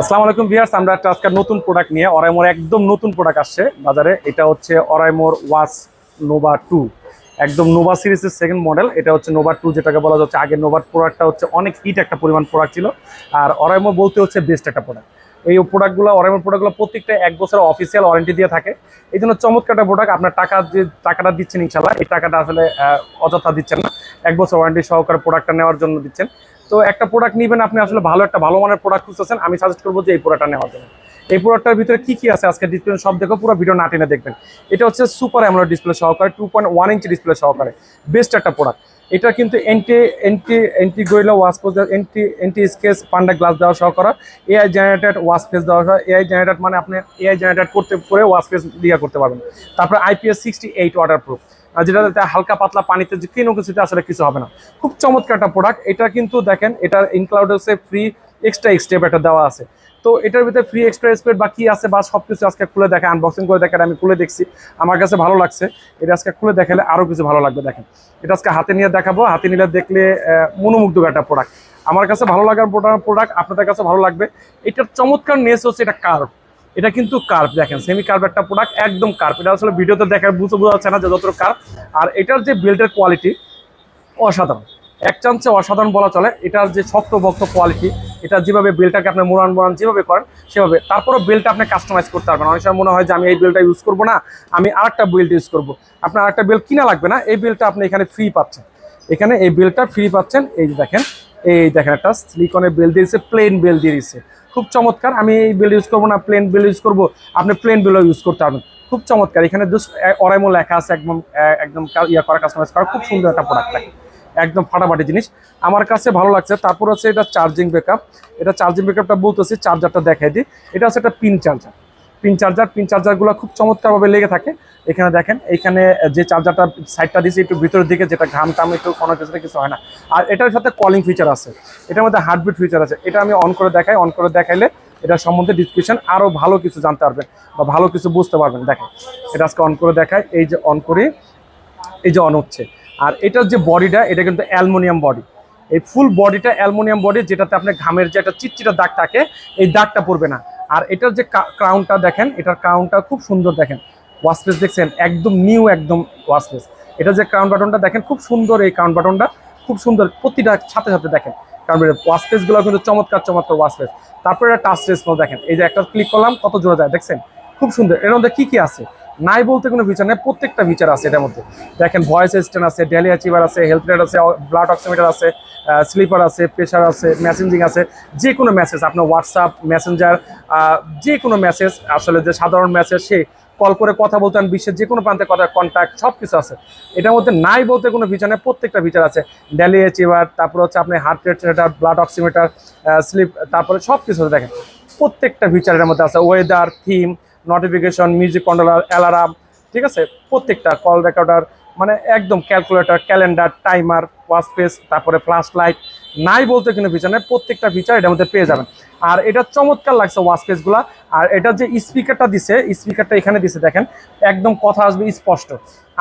আসসালামু আলাইকুম ভিয়ার্স আমরা একটা আজকে নতুন প্রোডাক্ট নিয়ে অরাইমোর একদম নতুন প্রোডাক্ট আসছে। বাজারে এটা হচ্ছে অরাইমোর ওয়াস নোভা টু। একদম নোভা সিরিজের সেকেন্ড মডেল এটা হচ্ছে নোভা টু যেটাকে বলা যাচ্ছে। আগে নোভার প্রোডাক্টটা হচ্ছে অনেক হিট একটা পরিমাণ প্রোডাক্ট ছিল। আর অরাইমোর বলতে হচ্ছে বেস্ট একটা প্রোডাক্ট এই প্রোডাক্টগুলো অরাইমোর প্রোডাক্টগুলো প্রত্যেকটা এক বছরের অফিসিয়াল ওয়ারেন্টি দিয়ে থাকে। এই জন্য চমৎকার একটা প্রোডাক্ট আপনার টাকা যে টাকাটা দিচ্ছেন ইনশাল্লাহ এই টাকাটা আসলে অযথা দিচ্ছেন না। এক বছর ওয়ারেন্টি সহকারে প্রোডাক্টটা নেওয়ার জন্য দিচ্ছেন। তো একটা প্রোডাক্ট নেবেন, আপনি আসলে ভালো একটা ভালো মানের প্রোডাক্ট খুঁজতেছেন, আমি সাজেস্ট করব যে এই প্রোডাক্টটা নেওয়ার জন্য। এই প্রোডাক্টটার ভিতরে কি কি আছে আজকে ডিসপ্লে সব দেখো, পুরো ভিডিও না টেনে দেখবেন। এটা হচ্ছে সুপার অ্যামোলেড ডিসপ্লে সহকারে two point one inch display সহকারে। বেস্ট একটা প্রোডাক্ট এটা কিন্তু এন্টি এন্টি এন্টি গোয়েলা wash anti anti scratch panda glass দেওয়া সহকারে এআই জেনারেটেড ওয়াশ ফেস দেওয়া হয় এআই জেনারেটেড মানে আপনি এআই জেনারেটেড করতে, করে ওয়াশ ফেস দিয়ে করতে পারবেন। তারপরে IPS sixty eight waterproof যেটাতে হালকা পাতলা পানিতে যে কোনো কিছুতে আসলে কিছু হবে না। খুব চমৎকার একটা প্রোডাক্ট এটা কিন্তু দেখেন এটার হচ্ছে ফ্রি এক্সট্রা স্টেপ একটা দেওয়া আছে। তো এটার ভিতরে ফ্রি এক্সট্রা স্পেড বা কি আছে বা সব কিছু আজকে খুলে দেখে আনবক্সিং করে দেখেন আমি খুলে দেখছি। আমার কাছে ভালো লাগছে। এটা আজকে খুলে দেখালে আরও কিছু ভালো লাগবে দেখেন। এটা আজকে হাতে নিয়ে দেখাবো। হাতে নিলে দেখলে আহ, মনোমুগ্ধকর একটা প্রোডাক্ট আমার কাছে ভালো লাগার প্রোডাক্ট আপনাদের কাছে ভালো লাগবে। এটার চমৎকার নেস হচ্ছে এটা কার্ভ এটা কিন্তু কার্ভ দেখেন সেমি কার্ভ একটা প্রোডাক্ট একদম কার্ভ এটা আসলে ভিডিওতে দেখা বুঝতে বোঝা যাচ্ছে না যে যতটুকু কার্ভ আর এটার যে বেল্টের কোয়ালিটি অসাধারণ। এক চান্সে অসাধারণ বলা চলে। এটার যে শক্ত ভক্ত কোয়ালিটি এটা যেভাবে বেলটাকে আপনি মোড়ান মোড়ান যেভাবে করেন, সেভাবে। তারপরও বেলটা আপনি কাস্টমাইজ করতে পারবেন। অনেক সময় মনে হয় যে আমি এই বেলটা ইউজ করব না, আমি আরেকটা বেল্ট ইউজ করব। আপনার আরেকটা বেল কিনা লাগবে না, এই বেলটা আপনি এখানে ফ্রি পাচ্ছেন। এখানে এই বেলটা ফ্রি পাচ্ছেন, এই যে দেখেন এই দেখেন একটা সিলিকনের বেল দিয়েছে প্লেন বেল দিয়ে দিয়েছে খুব চমৎকার, আমি এই বেল ইউজ করব না প্লেন বেল ইউজ করব, আপনি প্লেন বেলও ইউজ করতে পারবেন। খুব চমৎকার, এখানে অরাইমো লেখা আছে, একদম একদম ইয়া করা কাস্টমাইজ করা, খুব সুন্দর একটা প্রোডাক্ট লাগে একদম ফাটাফাটি জিনিস। আমার কাছে ভালো লাগছে, তারপর হচ্ছে এটা চার্জিং ব্যাকআপ এটা চার্জিং ব্যাকআপটা বলতেছি চার্জারটা দেখাই দিই। এটা হচ্ছে একটা pin charger pin charger, pin চার্জারগুলো খুব চমৎকারভাবে লেগে থাকে। এখানে দেখেন, এখানে যে চার্জারটা সাইডটা দিয়েছে একটু ভিতরের দিকে, যেটা ঘাম টাম একটু কোনো কিছুতে কিছু হয় না। আর এটার সাথে কলিং ফিচার আছে। এটার মধ্যে হার্টবিট ফিচার আছে। এটা আমি অন করে দেখাই অন করে দেখাইলে এটা সম্বন্ধে ডিসক্রিপশন আরও ভালো কিছু জানতে পারবেন বা ভালো কিছু বুঝতে পারবেন। দেখেন, এটা আজকে অন করে দেখায় এই যে অন করি, এই যে অন হচ্ছে। আর এটার যে বডিটা এটা কিন্তু অ্যালমোনিয়াম বডি এই ফুল বডিটা অ্যালমোনিয়াম বডি যেটাতে আপনার ঘামের যে একটা চিটচিটা দাগ থাকে, এই দাগটা পড়বে না। আর এটার যে ক্রাউনটা দেখেন, এটার ক্রাউনটা খুব সুন্দর দেখেন। ওয়াসপেস দেখছেন? একদম নিউ একদম ওয়াসপেস এটা যে ক্রাউন বাটনটা দেখেন, খুব সুন্দর এই ক্রাউন বাটনটা খুব সুন্দর, প্রতিটা সাথে সাথে দেখেন। কারণ ওয়াসপেসগুলো কিন্তু চমৎকার চমৎকার ওয়াসপেস তারপরে টাচ রেসপন্স দেখেন। এই যে একটা ক্লিক করলাম, কত জোড়া যায় দেখছেন? খুব সুন্দর। এর মধ্যে কী কী আছে? নাই বলতে কোনো ফিচার নেই, প্রত্যেকটা ফিচার আছে এটার মধ্যে। দেখেন ভয়েস অ্যাসিস্ট্যান্ট আছে ডেলি অ্যাচিভার আছে হেলথ রেট আছে ব্লাড অক্সিমিটার আছে স্লিপার আছে প্রেশার আছে মেসেঞ্জিং আছে, যে কোনো মেসেজ আপনার হোয়াটসঅ্যাপ মেসেঞ্জার যে কোনো মেসেজ আসলে যে সাধারণ মেসেজ সে কল করে কথা বলতে বলতেন বিশ্বের যে কোনো প্রান্তে কথা কন্ট্যাক্ট সব কিছু আছে। এটার মধ্যে নাই বলতে কোনো ফিচার নেই, প্রত্যেকটা ফিচার আছে। ডেলি অ্যাচিভার তারপর হচ্ছে আপনি হার্ট রেট সেটার ব্লাড অক্সিমিটার স্লিপ তারপরে সব কিছু দেখেন। প্রত্যেকটা ফিচার এর মধ্যে আছে weather theme notification music controller alarm ঠিক আছে? প্রত্যেকটা কল রেকর্ডার মানে একদম calculator calendar timer watch face তারপরে ফ্ল্যাশ লাইট নাই বলতে কোনো ফিচার নেই, প্রত্যেকটা ফিচার এটার মধ্যে পেয়ে যাবেন। আর এটা চমৎকার লাগছে ওয়াশ ফেসগুলো আর এটা যে স্পিকারটা দিছে স্পিকারটা এখানে দিছে, দেখেন, একদম কথা আসবে স্পষ্ট।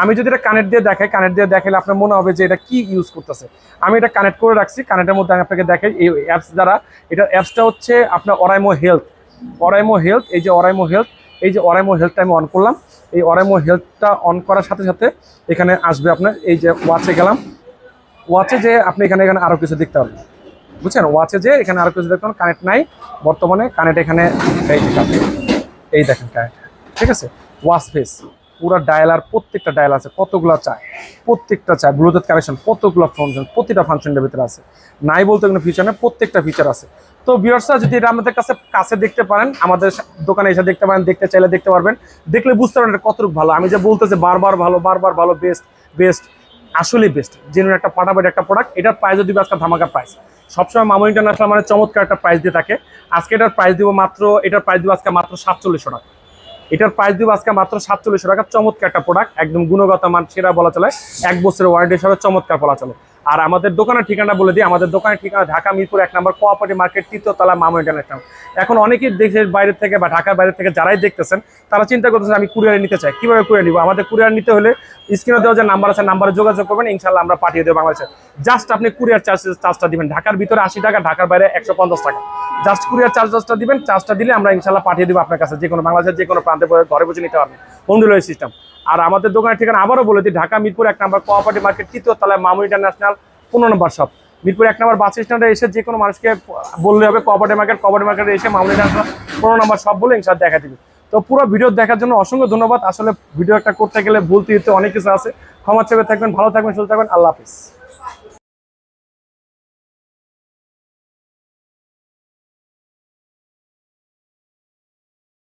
আমি যদি এটা কানেক্ট দিয়ে দেখাই কানেক্ট দিয়ে দেখালে আপনার মনে হবে যে এটা কি ইউজ করতেছে। আমি এটা কানেক্ট করে রাখছি কানেক্টের মধ্যে আমি আপনাকে দেখাই, এই অ্যাপস দ্বারা। এটা অ্যাপসটা হচ্ছে আপনার অরাইমো হেলথ অরাইমো হেলথ এই যে অরাইমো হেলথ এই যে অরাইমো হেলথটা আমি অন করলাম। এই অরাইমো হেলথটা অন করার সাথে সাথে এখানে আসবে আপনার এই যে ওয়াচে গেলাম। ওয়াচে যে আপনি এখানে এখানে আরও কিছু দেখতে পাবেন বুঝছেন? ওয়াচে যে এখানে আরও কিছু দেখতে পাবেন কানেক্ট নাই। বর্তমানে কানেক্ট এখানে এই এই দেখেন কানেক্ট ঠিক আছে? ওয়াচ ফেস পুরো ডায়ালার প্রত্যেকটা ডায়াল আছে, কতগুলো চায়? প্রত্যেকটা চায় ব্লুটুথ কানেকশন কতগুলো ফাংশন প্রতিটা ফাংশনের ভিতরে আছে। নাই বলতে কোনো ফিচার নেই, প্রত্যেকটা ফিচার আছে। তো ভিউয়ার্সরা যদি এটা আমাদের কাছে কাছে দেখতে পারেন, আমাদের দোকানে এসে দেখতে পারেন, দেখতে চাইলে দেখতে পারবেন, দেখলে বুঝতে পারবেন এটা কতটুকু ভালো। আমি যে বলতেছি বারবার ভালো বারবার ভালো বেস্ট বেস্ট আসলে বেস্ট জেনুইন একটা ফাটাফাটি একটা প্রোডাক্ট এটার প্রাইস যদি আজকে ধামাকা প্রাইস সবসময় মামু ইন্টারন্যাশনাল মানে চমৎকার একটা প্রাইস দিয়ে থাকে। আজকে এটার প্রাইস দিব মাত্র, এটার প্রাইস দিব আজকে মাত্র সাতচল্লিশশো টাকা। এটার প্রাইস দিব আজকে মাত্র সাতচল্লিশশো টাকা। চমৎকার একটা প্রোডাক্ট একদম গুণগত মান সেরা বলা চলে। এক বছরের ওয়ারেন্টি হিসাবে চমৎকার বলা চলে। আর আমাদের দোকানের ঠিকানা বলে দিই, আমাদের দোকানের ঠিকানা ঢাকা মিরপুর এক নম্বর কোঅপারেটিভ মার্কেট, তৃতীয়তলা মামু ইন্টারন্যাশনাল। এখন অনেকেই দেশের বাইরে থেকে বা ঢাকার বাইরে থেকে যারাই দেখতেছেন, তারা চিন্তা করতেছেন আমি কুরিয়ারে নিতে চাই। কীভাবে কুরিয়ার নিব? আমাদের কুরিয়ার নিতে হলে স্ক্রিনে দেওয়া যে নাম্বার আছে, নাম্বারে যোগাযোগ করবেন ইনশাল্লাহ আমরা পাঠিয়ে দেবো বাংলাদেশে। জাস্ট আপনি কুরিয়ার চার্জ চার্জটা দিবেন। ঢাকার ভিতরে আশি টাকা, ঢাকার বাইরে একশো পঞ্চাশ টাকা। জাস্ট কুরিয়ার চার্জটা দিবেন, চার্জটা দিলে আমরা ইনশাল্লাহ পাঠিয়ে দেবো আপনার কাছে। যে কোনো বাংলাদেশের যে কোনো প্রান্তে ঘরে বসে নিতে পারবেন। Home delivery system. আর আমাদের দোকানের ঠিকানা আবারও বলে দিই, ঢাকা মিরপুর এক নম্বর কোঅপারেটিভ মার্কেট, তৃতীয় তলায় মামু ইন্টারন্যাশনাল, পনেরো নম্বর শপ। মিরপুর এক নম্বর বাস স্ট্যান্ডে এসে যে কোনো মানুষকে বললে হবে কোঅপারেটিভ মার্কেট কোঅপারেটিভ মার্কেটে এসে মামু ইন্টারন্যাশনাল পনেরো নম্বর শপ বলে ইনশাল দেখা দিবে। তো পুরো ভিডিও দেখার জন্য অসংখ্য ধন্যবাদ। আসলে ভিডিও একটা করতে গেলে ভুলতে হতে অনেক কিছু আছে। ক্ষমা চেপে থাকবেন, ভালো থাকবেন, সুস্থ থাকবেন। আল্লাহ হাফিজ।